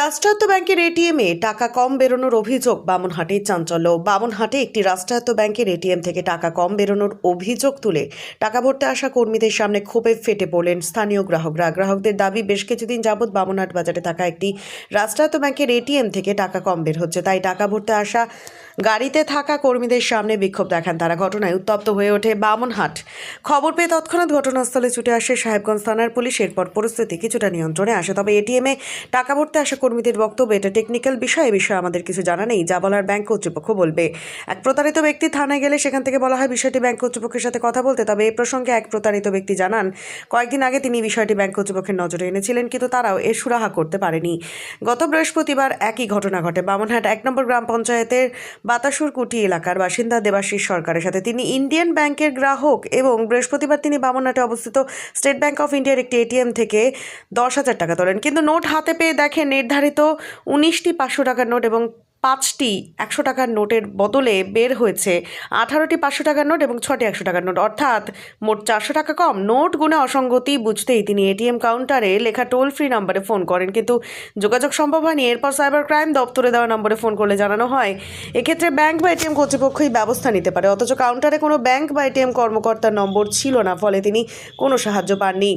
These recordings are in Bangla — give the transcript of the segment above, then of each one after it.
রাষ্ট্রায়ত্ত ব্যাংকের এটিএম এ টাকা কম বেরোনোর অভিযোগ বামনহাটে চাঞ্চল্য। বামনহাটে একটি রাষ্ট্রায়ত্ত ব্যাংকের এটিএম থেকে টাকা কম বেরোনোর অভিযোগ তুলে টাকা ভরতে আসা কর্মীদের সামনে ক্ষোভে ফেটে পড়লেন স্থানীয় গ্রাহকরা। গ্রাহকদের দাবি, বেশ কিছুদিন যাবৎ বামনহাট বাজারে থাকা একটি রাষ্ট্রায়ত্ত ব্যাংকের এটিএম থেকে টাকা কম বের হচ্ছে। তাই টাকা ভরতে আসা গাড়িতে থাকা কর্মীদের সামনে বিক্ষোভ দেখান তারা। ঘটনায় উত্তপ্ত হয়ে ওঠে বামনহাট। খবর পেয়ে তৎক্ষণাৎ ঘটনাস্থলে ছুটে আসে সাহেবগঞ্জ থানার পুলিশ। এরপর পরিস্থিতি কিছুটা নিয়ন্ত্রণে আসে, তবে এটিএমে টাকা ভরতে আসা কর্মীদের বক্তব্য, এটা টেকনিক্যাল বিষয়, এ বিষয়ে আমাদের কিছু জানা নেই। যা বলার ব্যাংক কর্তৃপক্ষ বলবে, এক প্রতারিত ব্যক্তি থানায় গেলে সেখান থেকে বলা হয়, বিষয়টি ব্যাংক কর্তৃপক্ষের সাথে কথা বলতে, তবে এ প্রসঙ্গে এক প্রতারিত ব্যক্তি জানান, কয়েকদিন আগে তিনি বিষয়টি ব্যাংক কর্তৃপক্ষের নজরে এনেছিলেন, কিন্তু তারাও এর সুরাহা করতে পারেনি। গত বৃহস্পতিবার একই ঘটনা ঘটে। বামনহাট এক নম্বর গ্রাম পঞ্চায়েতের বাতাসুর কুটি এলাকার বাসিন্দা দেবাশিস সরকারের সাথে। তিনি ইন্ডিয়ান ব্যাংকের গ্রাহক এবং বৃহস্পতিবার তিনি বামনহাটে অবস্থিত স্টেট ব্যাংক অফ ইন্ডিয়ার একটি এটিএম থেকে দশ হাজার টাকা তোলেন। কিন্তু নোট হাতে পেয়ে দেখেন নির্ধারিত উনিশটি পাঁচশো টাকার নোট এবং পাঁচটি একশো টাকার নোটের বদলে বের হয়েছে। আঠারোটি পাঁচশো টাকার নোট এবং ছটি একশো টাকার নোট। অর্থাৎ মোট চারশো টাকা কম। নোট গুণে অসঙ্গতি বুঝতেই তিনি এটিএম কাউন্টারে লেখা টোল ফ্রি নম্বরে ফোন করেন। কিন্তু যোগাযোগ সম্ভব হয়নি। এরপর সাইবার ক্রাইম দপ্তরে দেওয়া নম্বরে ফোন করলে জানানো হয়, এক্ষেত্রে ব্যাংক বা এটিএম কর্তৃপক্ষই ব্যবস্থা নিতে পারে। অথচ কাউন্টারে কোনো ব্যাংক বা এটিএম কর্মকর্তার নম্বর ছিল না, ফলে তিনি কোনো সাহায্য পাননি।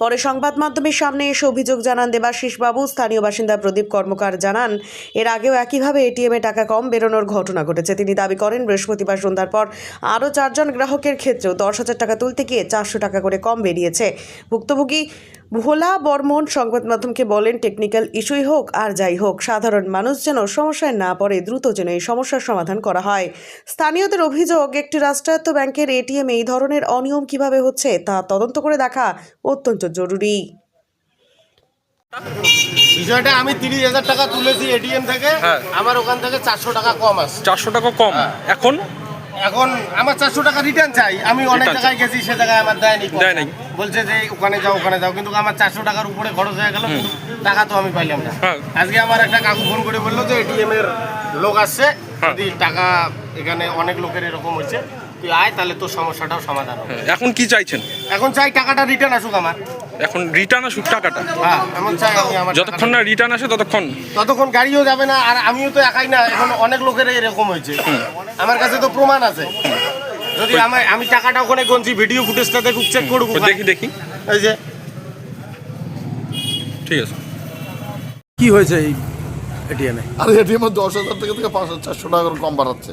পরে সংবাদ মাধ্যমের সামনে এসে অভিযোগ জানান দেবাশিস বাবু। স্থানীয় বাসিন্দা প্রদীপ কর্মকার জানান, এর আগেও একইভাবে এটিএমে টাকা কম বেরোনোর ঘটনা ঘটেছে। তিনি দাবি করেন, বৃহস্পতিবার সন্ধ্যার পর আরও চারজন গ্রাহকের ক্ষেত্রেও দশ হাজার টাকা তুলতে গিয়ে চারশো টাকা করে কম বেরিয়েছে। ভুক্তভোগী ভোলা বর্মন সংবাদ মাধ্যমকে বলেন টেকনিক্যাল ইস্যুই হোক আর যাই হোক সাধারণ মানুষ যেন সমস্যায় না পড়ে দ্রুত যেন এই সমস্যার সমাধান করা হয়। স্থানীয়দের অভিযোগ একটি রাষ্ট্রায়ত্ত ব্যাংকের এটিএম এই ধরনের অনিয়ম কীভাবে হচ্ছে তা তদন্ত করে দেখা অত্যন্ত জরুরি। বিষয়টা আমি তিরিশ হাজার টাকা তুলেছি এটিএম থেকে হ্যাঁ। আমার ওখান থেকে চারশো টাকা কম আছে চারশো টাকা কম। এখন এখন আমার চারশো টাকা রিটার্ন চাই। আমি অনেক জায়গায় গেছি সে জায়গায় আমার দেয়নি দেয় নাই। বলছে যে ওখানে যাও ওখানে যাও। কিন্তু আমার চারশো টাকার উপরে খরচ হয়ে গেল টাকা তো আমি পাইলাম না। হ্যাঁ। আজকে আমার একটা কাকু ফোন করে বলল যে এটিএম এর লোক আসছে। হ্যাঁ। যদি টাকা এখানে অনেক লোকের এরকম হচ্ছে তুই আয় তাহলে তোর সমস্যাটাও সমাধান হবে। এখন কি চাইছেন? এখন চাই টাকাটা রিটার্ন আসুক আমার। এখন রিটার্ন আসুক টাকাটা। হ্যাঁ এমন চাই আমি আমার যতক্ষণ না রিটার্ন আসে ততক্ষণ। ততক্ষণ গাড়িও যাবে না আর আমিও তো একাই না এখন অনেক লোকের এরকম হয়েছে। আমার কাছে তো প্রমাণ আছে। যদি আমি আমি টাকাটা ওখানে গনছি ভিডিও ফুটেজটা দেখুক চেক করুক দেখি দেখি। এই যে। ঠিক আছে। কি হয়েছে এই এটিএমে আর এটিএম দশ হাজার থেকে থেকে পাঁচ হাজার চারশো টাকা করে কম বাড়াচ্ছে।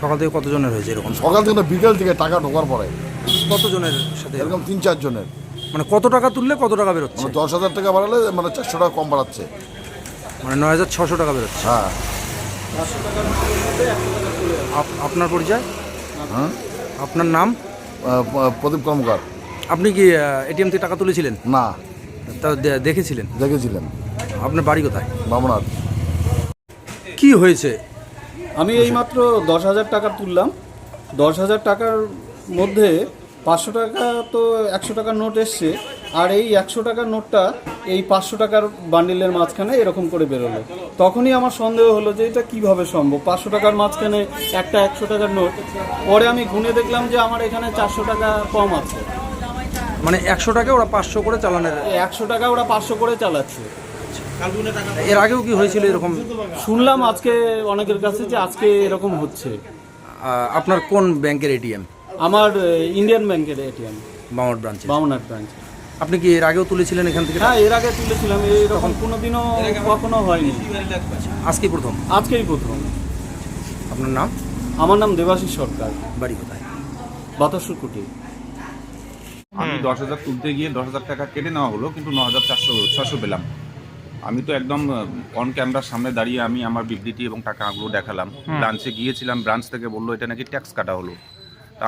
সকাল থেকে কতজনের হয়েছে এরকম? সকাল থেকে না বিকেল থেকে টাকা ঢোকার পরে। কতজনের সাথে? এরকম? এরকম তিন চারজনের। মানে কত টাকা তুললে কত টাকা বেরোচ্ছে? মানে দশ হাজার টাকা বাড়ালে মানে চারশো টাকা কম বাড়াচ্ছে। মানে নয় হাজার ছশো টাকা বেরোচ্ছে। হ্যাঁ। আপ- আপনার পরিচয়? হ্যাঁ? আপনার নাম? আহ, প- প্রদীপ কর্মকার। আপনি কি এটিএম থেকে টাকা তুলেছিলেন? না। তা দে- দেখেছিলেন? দেখেছিলেন। আপনার বাড়ি কোথায়? বামনাথ। কি হয়েছে? আমি এইমাত্র দশ হাজার টাকা তুললাম। দশ হাজার টাকার মধ্যে পাঁচশো টাকা তো একশো টাকার নোট এসছে আর এই একশো টাকার নোটটা এই পাঁচশো টাকার বান্ডিলের মাঝখানে এরকম করে বেরোলো। তখনই আমার সন্দেহ হলো যে এটা কীভাবে সম্ভব? পাঁচশো টাকার মাঝখানে একটা একশো টাকার নোট পরে আমি গুনে দেখলাম যে আমার এখানে চারশো টাকা কম আছে। মানে একশো টাকা ওরা পাঁচশো করে চালানের এই একশো টাকা ওরা পাঁচশো করে চালাচ্ছে। এর আগেও কি হয়েছিল এরকম? শুনলাম আজকে অনেকের কাছে যে আজকে এরকম হচ্ছে। আপনার কোন ব্যাংকের এটিএম? আমার ইন্ডিয়ান ব্যাংকের এটিএম মামর ব্রাঞ্চে বামনাথ ব্রাঞ্চ আপনি কি এর আগেও তুলেছিলেন এখান থেকে? হ্যাঁ এর আগে তুলেছিলাম এরকম কোনোদিনও কখনো হয়নি। আজকে প্রথম? আজকেই প্রথম। আপনার নাম? আমার নাম দেবাশিস সরকার। বাড়ি কোথায়? বাতাসুর কুটি আমি দশ হাজার তুলতে গিয়ে দশ হাজার টাকা কেটে নেওয়া হলো কিন্তু ন হাজার চারশো ছশো পেলাম। আমি তো একদম অন ক্যামেরার সামনে দাঁড়িয়ে আমি আমার বিবৃতি এবং টাকাগুলো দেখালাম। ব্রাঞ্চে গিয়েছিলাম ব্রাঞ্চ থেকে বলল এটা নাকি ট্যাক্স কাটা হলো।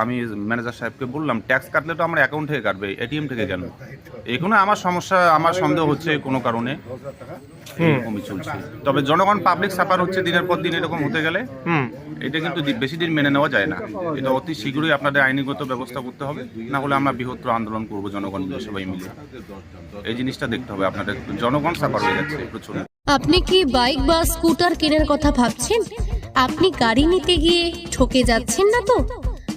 আমি ম্যানেজার সাহেবকে বললাম ট্যাক্স কাটলে তো আমার অ্যাকাউন্ট থেকে কাটবে এটিএম থেকে কেন? এখানে আমার সমস্যা আমার সন্দেহ হচ্ছে কোনো কারণে। এরকমই চলছে। তবে জনগণ পাবলিক সাফার হচ্ছে দিনের পর দিন এরকম হতে গেলে। এটা কিন্তু বেশি দিন মেনে নেওয়া যায় না। এটা অতি শীঘ্রই আপনাদের আইনিগত ব্যবস্থা করতে হবে। না হলে আমরা বৃহত্তর আন্দোলন করব জনগণ মিলে সবাই মিলে। এই জিনিসটা দেখতে হবে আপনাদের। জনগণ সাফার হয়ে যাচ্ছে প্রচুর। আপনি কি বাইক বা স্কুটার কেনার কথা ভাবছেন? আপনি গাড়ি নিতে গিয়ে ঠকে যাচ্ছেন না তো?